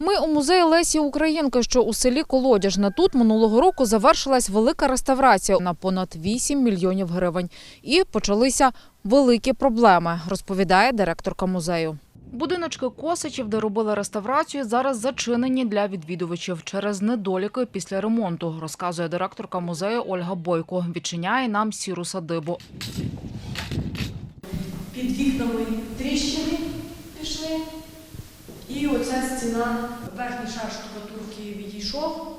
Ми у музеї Лесі Українки, що у селі Колодяжне. Тут минулого року завершилась велика реставрація на понад 8 мільйонів гривень. І почалися великі проблеми, розповідає директорка музею. Будиночки Косичів, де робили реставрацію, зараз зачинені для відвідувачів через недоліки після ремонту, розказує директорка музею Ольга Бойко. Відчиняє нам сіру садибу. Під вікнами тріщини пішли. І оця стіна, верхній шар штукатурки відійшов.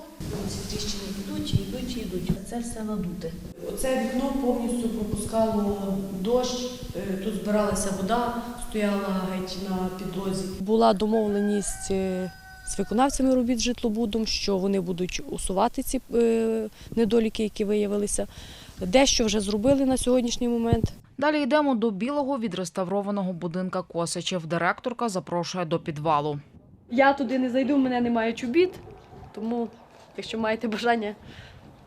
Ці тріщини йдуть, йдуть, йдуть. Це все надуте. Оце вікно повністю пропускало дощ, е, тут збиралася вода, стояла геть на підлозі. Була домовленість е, з виконавцями робіт житлобудом, що вони будуть усувати ці е, недоліки, які виявилися. Дещо вже зробили на сьогоднішній момент. Далі йдемо до білого відреставрованого будинка Косичів. Директорка запрошує до підвалу. Я туди не зайду, в мене немає чобіт, тому якщо маєте бажання,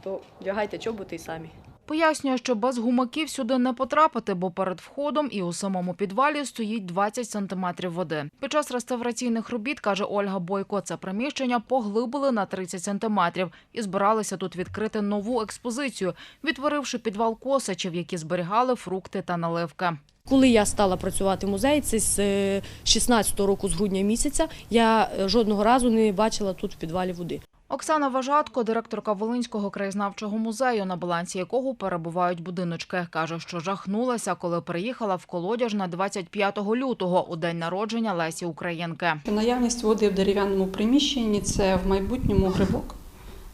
то вдягайте чоботи й самі. Пояснює, що без гумаків сюди не потрапити, бо перед входом і у самому підвалі стоїть 20 сантиметрів води. Під час реставраційних робіт, каже Ольга Бойко, це приміщення поглибили на 30 сантиметрів і збиралися тут відкрити нову експозицію, відтворивши підвал косачів, які зберігали фрукти та наливки. Коли я стала працювати в музеї, це з 16-го року, з грудня місяця, я е, жодного разу не бачила тут в підвалі води. Оксана Важатко, директорка Волинського краєзнавчого музею, на балансі якого перебувають будиночки, каже, що жахнулася, коли приїхала в колодяж на 25 лютого у день народження Лесі Українки. Наявність води в дерев'яному приміщенні це в майбутньому грибок,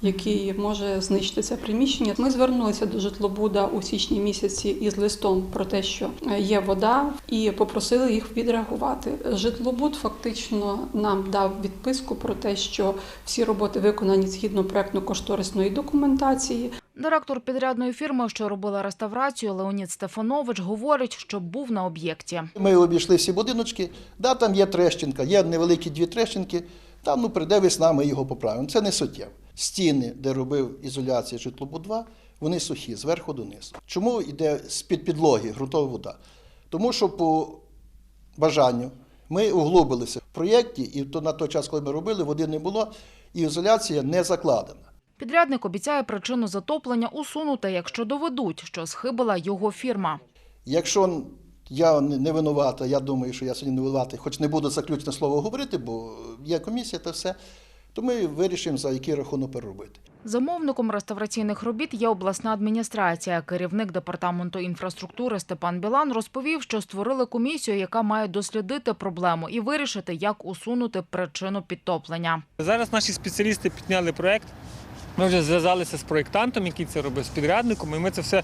який може знищити це приміщення. Ми звернулися до житлобуда у січні місяці із листом про те, що є вода, і попросили їх відреагувати. Житлобуд фактично нам дав відписку про те, що всі роботи виконані згідно проектно-кошторисної документації. Директор підрядної фірми, що робила реставрацію, Леонід Стефанович, говорить, що був на об'єкті. Ми обійшли всі будиночки, да, там є трещинка, є невеликі дві трещинки, там ну, прийде весна, ми його поправимо. Це не суттєво. Стіни, де робив ізоляцію житлобуд 2, вони сухі, зверху донизу. Чому йде з-під підлоги ґрунтова вода? Тому що по бажанню ми углубилися в проєкті, і то на той час, коли ми робили, води не було, і ізоляція не закладена. Підрядник обіцяє причину затоплення усунути, якщо доведуть, що схибила його фірма. Якщо я не не винувата, я думаю, що я сьогодні не винуватий, хоч не буду заключне слово говорити, бо є комісія та все, то ми вирішимо, за який рахунок переробити. Замовником реставраційних робіт є обласна адміністрація. Керівник департаменту інфраструктури Степан Білан розповів, що створили комісію, яка має дослідити проблему і вирішити, як усунути причину підтоплення. Зараз наші спеціалісти підняли проєкт. Ми вже зв'язалися з проєктантом, який це робить, з підрядником, і ми це все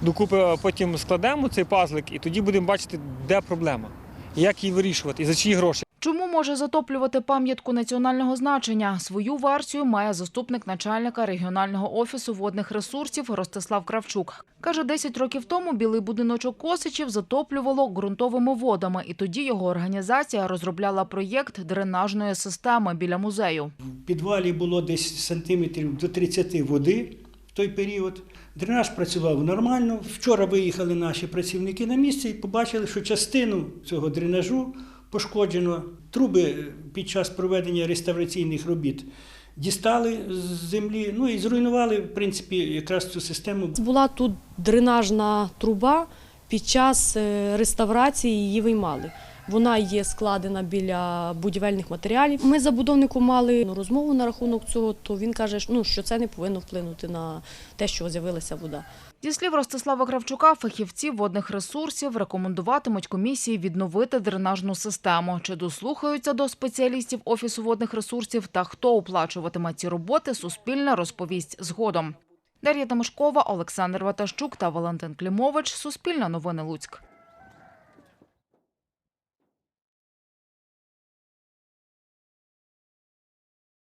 докупи потім складемо, цей пазлик, і тоді будемо бачити, де проблема, як її вирішувати, і за чиї гроші. Чому може затоплювати пам'ятку національного значення? Свою версію має заступник начальника регіонального офісу водних ресурсів Ростислав Кравчук. Каже, 10 років тому білий будиночок Косичів затоплювало ґрунтовими водами, і тоді його організація розробляла проєкт дренажної системи біля музею. В підвалі було десь сантиметрів до 30 води в той період. Дренаж працював нормально. Вчора виїхали наші працівники на місце і побачили, що частину цього дренажу пошкоджено. Труби під час проведення реставраційних робіт дістали з землі, ну і зруйнували, в принципі, якраз цю систему. Була тут дренажна труба, під час е, реставрації її виймали. Вона є складена біля будівельних матеріалів. Ми з забудовником мали ну, розмову на рахунок цього, то він каже, ну, що це не повинно вплинути на те, що з'явилася вода. Зі слів Ростислава Кравчука, фахівці водних ресурсів рекомендуватимуть комісії відновити дренажну систему. Чи дослухаються до спеціалістів Офісу водних ресурсів та хто оплачуватиме ці роботи, Суспільне розповість згодом. Дар'я Тимошкова, Олександр Ватащук та Валентин Клімович. Суспільне новини Луцьк.